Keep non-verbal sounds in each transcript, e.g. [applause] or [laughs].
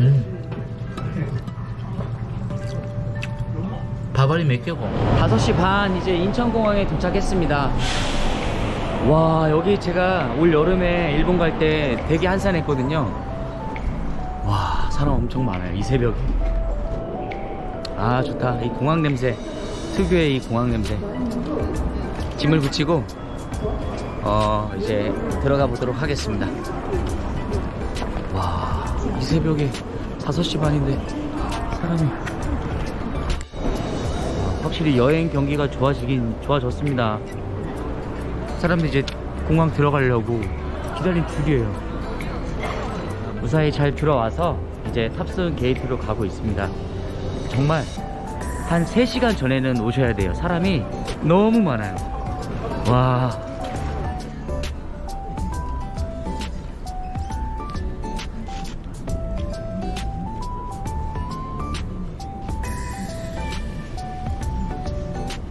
음. 밥알이 몇 개고? 5시 반 이제 인천공항에 도착했습니다. 와, 여기 제가 올 여름에 일본 갈 때 되게 한산했거든요. 와, 사람 엄청 많아요. 이 새벽에. 아, 좋다. 이 공항 냄새. 특유의 이 공항 냄새. 짐을 붙이고, 어, 이제 들어가 보도록 하겠습니다. 새벽에 5시 반인데 사람이 확실히 여행 경기가 좋아지긴 좋아졌습니다. 사람들이 이제 공항 들어가려고 기다린 줄이에요. 무사히 잘 들어와서 이제 탑승 게이트로 가고 있습니다. 정말 한 3시간 전에는 오셔야 돼요. 사람이 너무 많아요. 와.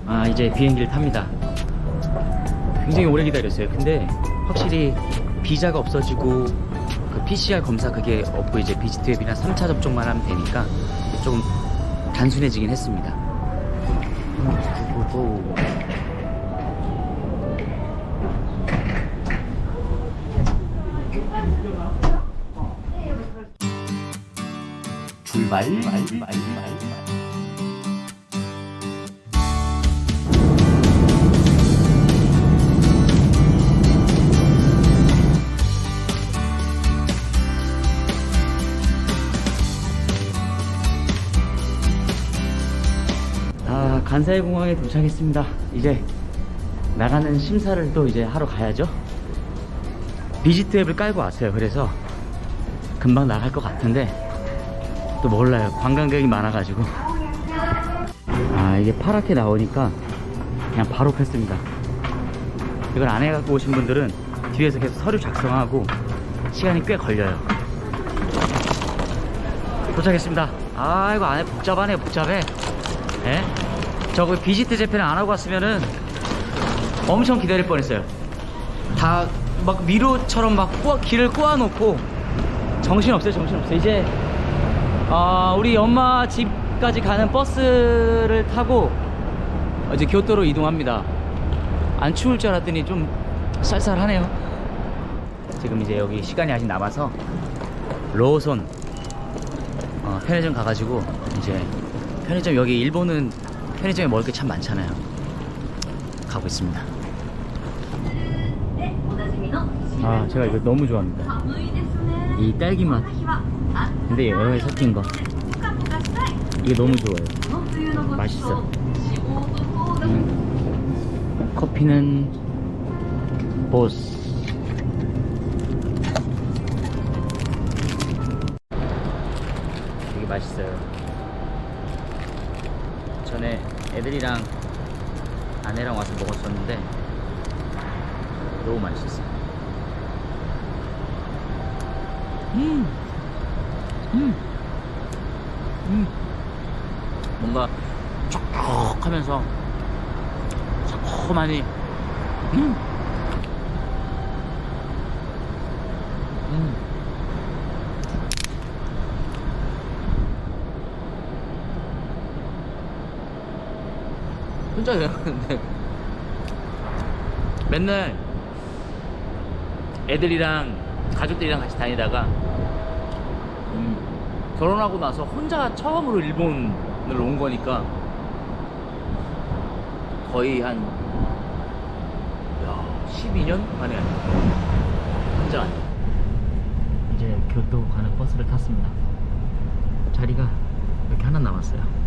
아, 이제 비행기를 탑니다. 굉장히 오래 기다렸어요. 근데 확실히 비자가 없어지고 그 PCR 검사 그게 없고 이제 비지트 앱이나 3차 접종만 하면 되니까 조금 단순해지긴 했습니다. 출발. 아, 간사이 공항에 도착했습니다. 이제 나가는 심사를 또 이제 하러 가야죠. 비지트 앱을 깔고 왔어요. 그래서 금방 나갈 것 같은데 또 몰라요. 관광객이 많아가지고. 아, 이게 파랗게 나오니까 그냥 바로 폈습니다. 이걸 안 해갖고 오신 분들은 뒤에서 계속 서류 작성하고 시간이 꽤 걸려요. 도착했습니다. 아, 이거 안에 복잡하네요, 복잡해. 예? 저거 비지트 재팬을 안 하고 왔으면은 엄청 기다릴 뻔했어요. 다 막 미로처럼 막 꼬아, 길을 꼬아놓고 정신 없어요, 정신 없어요. 이제 아, 우리 엄마 집까지 가는 버스를 타고 이제 교토로 이동합니다. 안 추울 줄 알았더니 좀 쌀쌀하네요. 지금 이제 여기 시간이 아직 남아서 로손 어, 편의점 가가지고 이제 편의점 여기 일본은 편의점에 먹을 게 참 많잖아요. 가고 있습니다. 아 제가 이거 너무 좋아합니다. 이 딸기 맛. 근데 여러 개 섞인 거. 이게 너무 좋아요. 맛있어. 음. 커피는 보스. 되게 맛있어요. 전에 애들이랑 아내랑 와서 먹었었는데 너무 맛있었어요. 음, 음, 음. 뭔가 촉촉 하면서 새콤하니, 음, 음. 혼자 여행하는데. 맨날 애들이랑 가족들이랑 같이 다니다가 음, 결혼하고 나서 혼자 처음으로 일본을 온 거니까 거의 한 야, 12년 만에 혼자 이제 교토 가는 버스를 탔습니다. 자리가 이렇게 하나 남았어요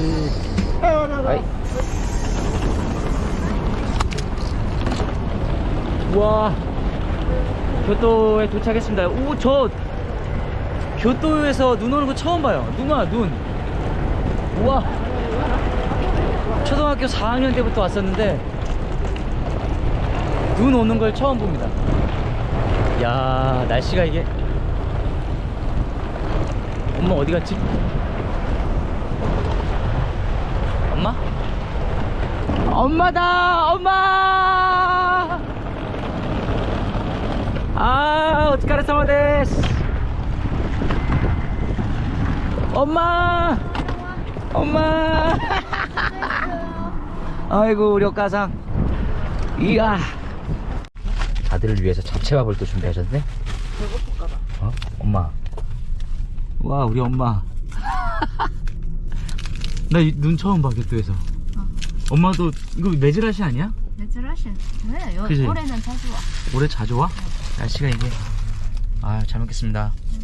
와 교토에 도착했습니다. 오, 저 교토에서 눈 오는 거 처음 봐요. 눈아, 눈. 우와. 초등학교 4학년 때부터 왔었는데, 눈 오는 걸 처음 봅니다. 야 날씨가 이게. 엄마 어디 갔지? 엄마? 엄마다! 엄마! 아, 어떡하래, 사마 데스! 엄마! 엄마! [laughs] 아이고, 우리 어가상. 이야. 아들을 위해서 잡채밥을 또 준비하셨네? 배고플까봐. 어? 엄마. 와, 우리 엄마. [laughs] 나 눈 처음 봐 교토에서 어. 엄마도 이거 매즈라시 아니야? 매즈라시 왜? 여, 그치? 올해는 자주 와 올해 자주 와? 네. 날씨가 이게 아 잘 먹겠습니다 응.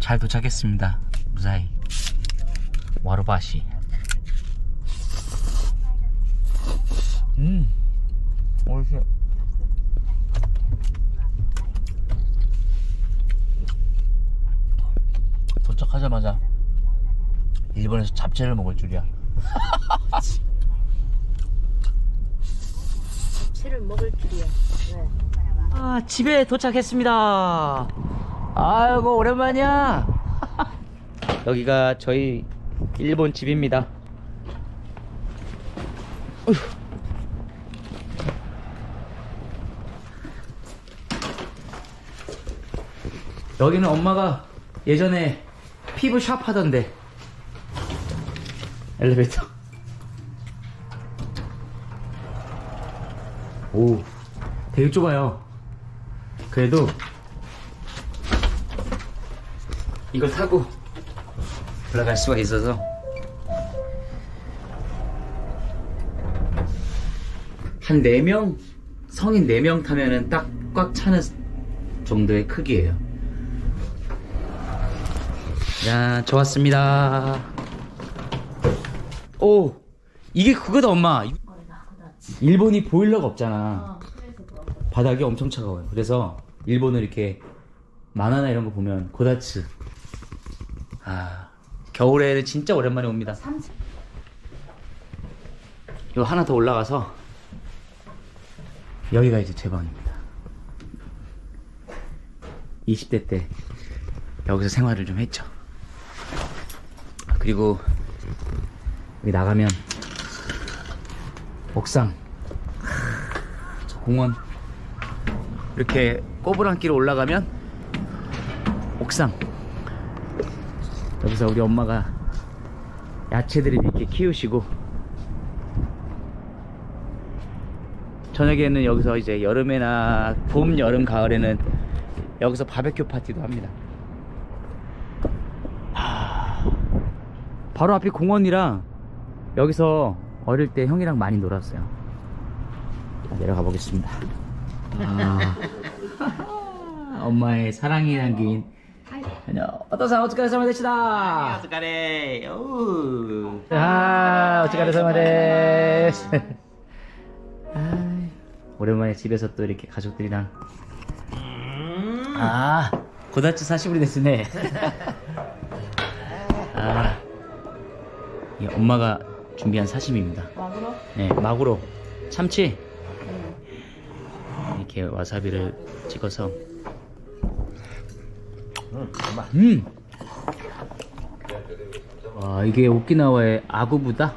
잘 도착했습니다 무사히 와르바시 음 맛있어 도착하자마자 일본에서 잡채를 먹을 줄이야 채를 먹을 줄이야 네. 아, 집에 도착했습니다. 아이고, 오랜만이야. [laughs] 여기가 저희 일본 집입니다. 어휴. 여기는 엄마가 예전에 피부 샵 하던데. 엘리베이터. 오, 되게 좁아요. 그래도 이걸 타고 올라갈 수가 있어서 한 4명 성인 4명 타면은 딱 꽉 차는 정도의 크기예요 자 좋았습니다 오 이게 그거다 엄마 일본이 보일러가 없잖아 바닥이 엄청 차가워요. 그래서 일본은 이렇게 만화나 이런 거 보면 고다츠. 아 겨울에는 진짜 오랜만에 옵니다. 이거 하나 더 올라가서 여기가 이제 제 방입니다. 20대 때 여기서 생활을 좀 했죠. 아, 그리고 여기 나가면 옥상. 저 공원. 이렇게 꼬부랑길로 올라가면 옥상. 여기서 우리 엄마가 야채들을 이렇게 키우시고 저녁에는 여기서 이제 여름에나 봄, 여름, 가을에는 여기서 바베큐 파티도 합니다. 하, 바로 앞이 공원이라 여기서 어릴 때 형이랑 많이 놀았어요. 자, 내려가 보겠습니다. 아, 엄마의 사랑이 담긴 안녕 어떠세요? 어찌가레사마 되시다? 어찌가레 아 어찌가레사마 데스 아, 오랜만에 집에서 또 이렇게 가족들이랑. 아 고다츠 사시부리 됐으네. [laughs] 아 이 엄마가 준비한 사심입니다. 마그로? 네 마구로. 참치. 이렇게 와사비를 찍어서. 음. 와 이게 오키나와의 아구부다?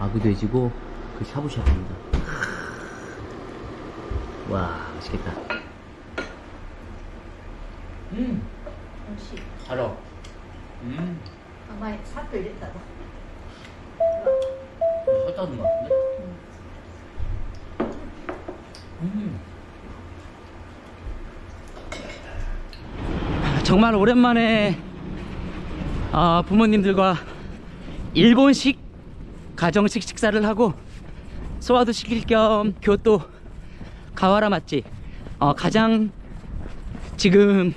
아구 돼지고 그 샤브샤브입니다. 와 맛있겠다. 음. 음 이랬다 설탕 것 같은데 음. 정말 오랜만에 아, 부모님들과 일본식 가정식 식사를 하고 소화도 시킬 겸 교토 가와라 맛집 어, 가장 지금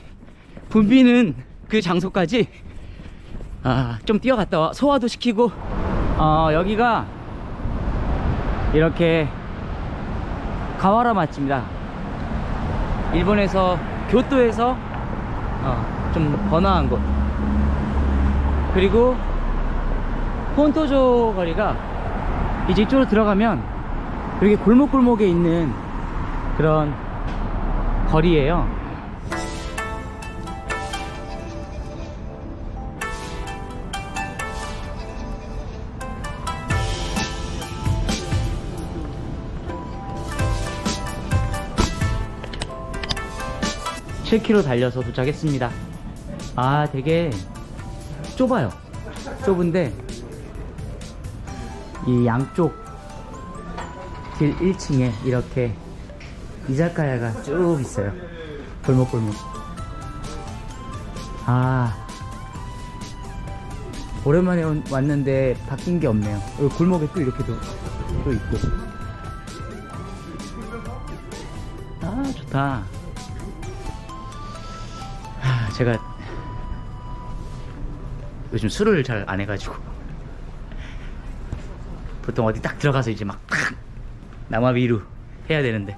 붐비는 그 장소까지 아, 좀 뛰어갔다 와 소화도 시키고 어, 여기가 이렇게 가와라 맛집입니다. 일본에서 교토에서 어, 좀 번화한 곳. 그리고 폰토조 거리가 이제 이쪽으로 들어가면 이렇게 골목골목에 있는 그런 거리예요. 칠 k 로 달려서 도착했습니다. 아, 되게 좁아요. 좁은데 이 양쪽 길 1층에 이렇게 이자카야가 쭉 있어요. 골목골목. 아. 오랜만에 온- 왔는데 바뀐 게 없네요. 여기 골목에 또 이렇게 도 또 있고. 아, 좋다. 하, 제가 요즘 술을 잘 안 해가지고 보통 어디 딱 들어가서 이제 막 탁 남아비루 해야 되는데.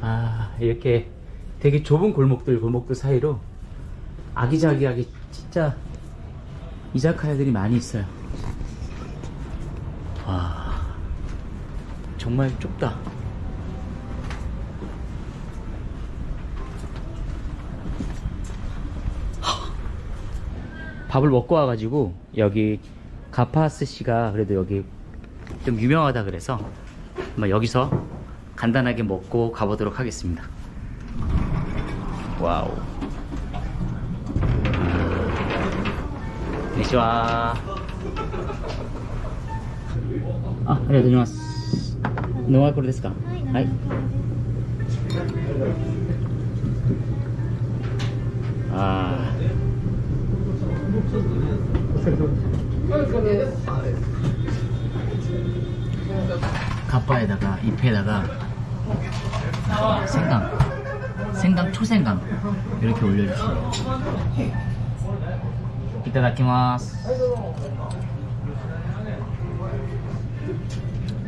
아 이렇게 되게 좁은 골목들 골목들 사이로 아기자기하게 진짜 이자카야들이 많이 있어요. 와 정말 좁다 밥을 먹고 와가지고 여기 가파스 씨가 그래도 여기 좀 유명하다 그래서 한번 여기서 간단하게 먹고 가보도록 하겠습니다. 와우. 안녕하세요. 아, ありがとうございます。ノンアルコールですかはい。 가빠에다가 잎에다가 생강 생강 초생강 이렇게 올려주세요 이따다키마스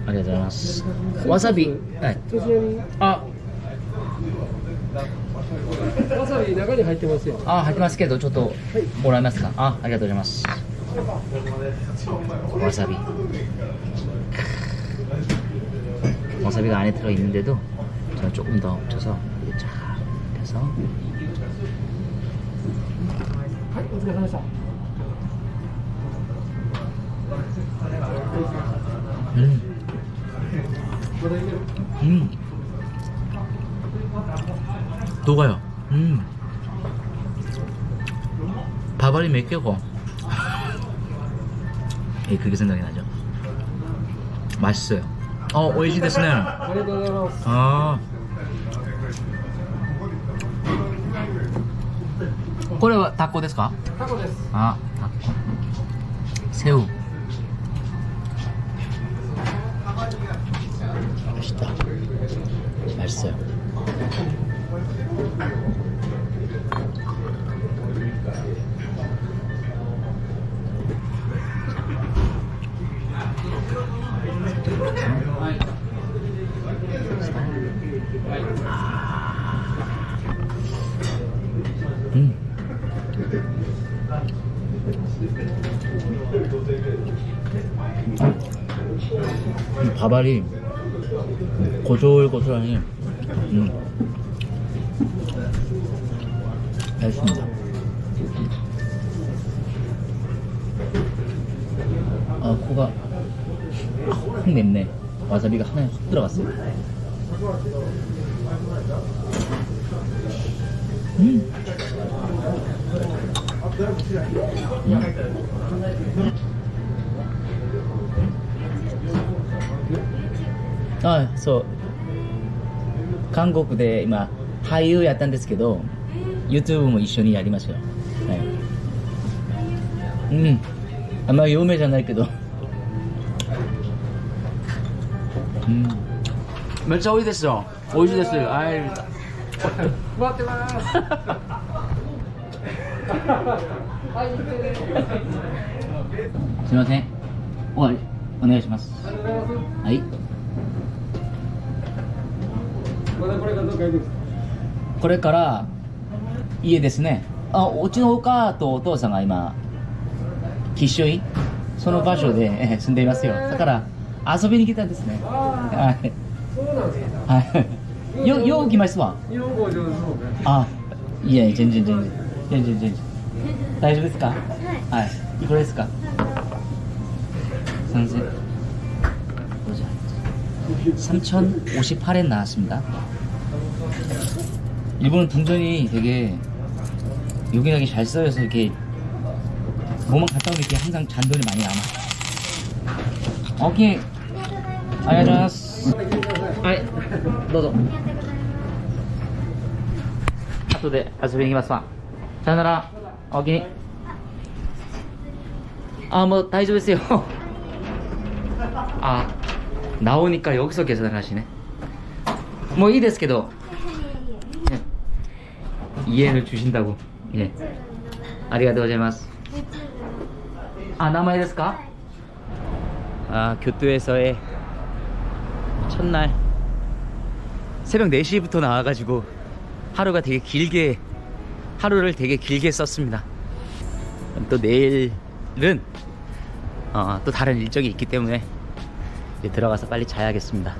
아리가토고자이마스 와사비 네. 아 わさび中に入ってますよ。あ、入ってますけど、ちょっともらえますか。あ、ありがとうございます。 와사비 와사비가 안에 들어있는데도 제가 조금 더 얹혀서 이렇게 쫙 펴서 음. 음. 녹아요. 음. 밥알이 몇 개고. 예, 그게 생각이 나죠. 맛있어요. 어, 오이시 데스네. ありがとうございます。 아. これはタコですか?タコです。 아, 타코. 새우. 맛있다. 맛있어요. 밥알이 고슬고슬하니 음. 맛있습니다 아 코가 확 맵네 와사비가 하나에 확 들어갔어요 음. 음. あそう。韓国で今俳優やったんですけど YouTube も一緒にやりましたよ、はい、うん。あんまり有名じゃないけど。うん。めっちゃ美味しいですよ。美味しいです。はい。待ってます。すいません。おわりお願いしますありがとうございます。はいこれから家ですね。あうちのお母とお父さんが今一緒にその場所でえ住んでいますよ。だから遊びに来たんですね。はい。そうなんですかはい。よよう来ますわ。あいえ全然全然。全然全然。大丈夫ですか？はい。い。くらですか？3000 3058엔 나왔습니다 일본은 동전이 되게 요긴하게 잘 써여서 이렇게 뭐만 갖다 오면 이렇게 항상 잔돈이 많이 남아 오케이 안녕하세요はいどうぞ後で遊びに行きますわさよならおおきにあもう大丈夫ですよ[laughs] あ 나오니까 여기서 계산을 하시네. 뭐 이 데스게도 예. 이해를 주신다고. 예. 아리가도 고자이마스. 아, 남아이 데스까? 아, 교토에서의 첫날 새벽 4시부터 나와가지고 하루가 되게 길게 하루를 되게 길게 썼습니다. 또 내일은 어, 또 다른 일정이 있기 때문에 이제 들어가서 빨리 자야겠습니다.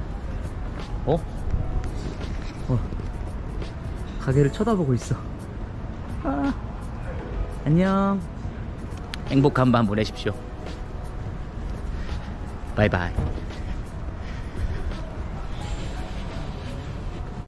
어? 어. 가게를 쳐다보고 있어. 아, 안녕. 행복한 밤 보내십시오. 바이바이